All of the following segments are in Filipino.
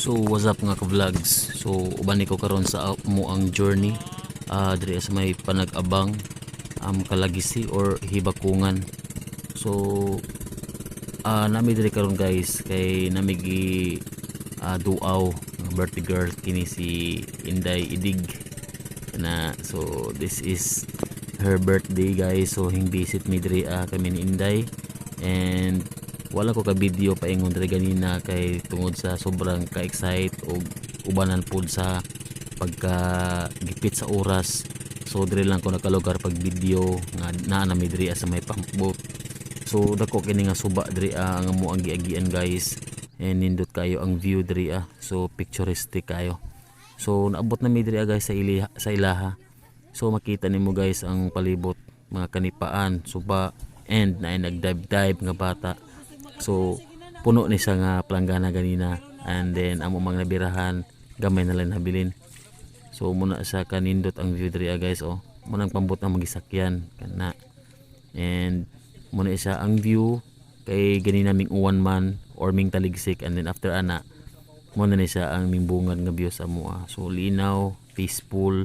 So what's up nga ka-vlogs? So uban ko karon sa mo ang journey uh, diri sa may panag-abang am kalagisi or hibakungan. So uh, nami diri karon guys kay namigi uh, duaw nga birthday girl kini si Inday Idig na so this is her birthday guys so hing visit mi diri ah, kami ni Inday and wala ko ka video paingon diri ganina kay tungod sa sobrang ka-excite o ubanan pud sa pagka gipit sa oras. So diri lang ko nakalugar pag video nga naa na sa may pambot so dako kini nga suba diri ah, ang amo ang giagian guys. And nindot kayo ang view diri ah. so picturesque kayo. So naabot na mi diri ah, guys sa iliha, sa ilaha. So makita nimo guys ang palibot mga kanipaan. Suba and na nagdive dive nga bata so puno ni siya nga planggana ganina. And then amo mga nabirahan gamay na lang nabilin. So muna sa kanindot ang view diri ah, guys oh. Munang pambot ang magisakyan kana. And muna isa ang view kay ganina ming uwan man or ming taligsik. And then after ana muna ni siya ang ming bungad nga view sa mua so linaw peaceful.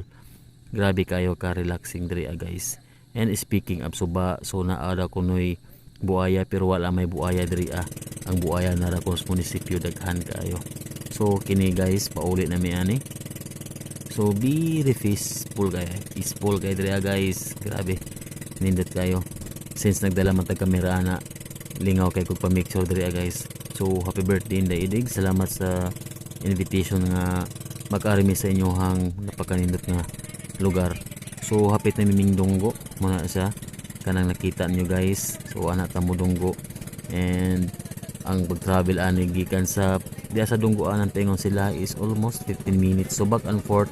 Grabe kayo ka relaxing diri ah, guys. And speaking of suba so naada kunoy buaya pero wala may buaya diri ah. Ang buaya na ra sa munisipyo daghan kayo. So kini guys pauli na mi ani. So be peaceful kay peaceful kay diri ah, guys. Grabe. Nindot kayo. Since nagdala man tag kamera ana lingaw kay kog pa make sure diri ah, guys. So happy birthday Inday Idig. Salamat sa invitation nga mag-army sa inyohang napakanindot nga lugar. So hapit na miming dunggo muna siya kanang nakita nyo guys. So anak tamo dunggo. And ang pag-travel ani gikan sa diya sa dunggo anang tingon sila is almost 15 minutes. So back and forth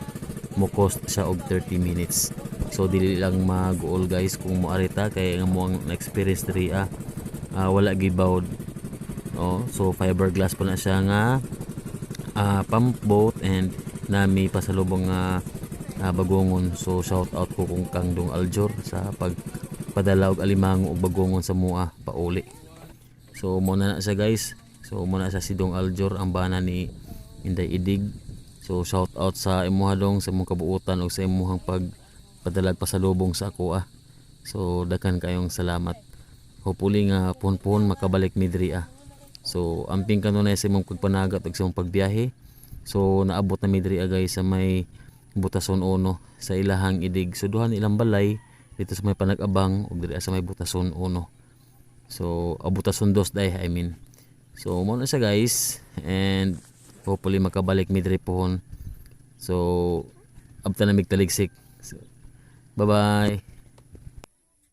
mo cost siya og 30 minutes. So dili lang mag-all guys kung mo arita kay nga mo ang experience diri ah. Ah, wala gibawd oh so fiberglass po na siya nga ah, pump boat and nami pasalubong nga ah, bagongon. So shout out ko kung kang dong aljor sa pagpadala og alimango og bagongon sa mua pauli. So muna na siya guys. So muna sa si dong aljor ang bana ni Inday Idig. So shout out sa imuha dong sa imong kabuutan o sa imuhang pagpadalag pasalubong sa ako ah. So daghan kayong salamat. Hopefully nga puhon-puhon makabalik mi diri ah. So amping kanunay sa imong pagpanagat ug sa imong pagbiyahe. So naabot na mi diri ah, guys sa may butason uno sa ilahang idig. So duha ilang balay dito sa may panag-abang ug diri sa may butason uno. So ah, butason dos day I mean. So mo siya guys. And hopefully makabalik mi diri pohon so abta na mig taligsik. So, bye bye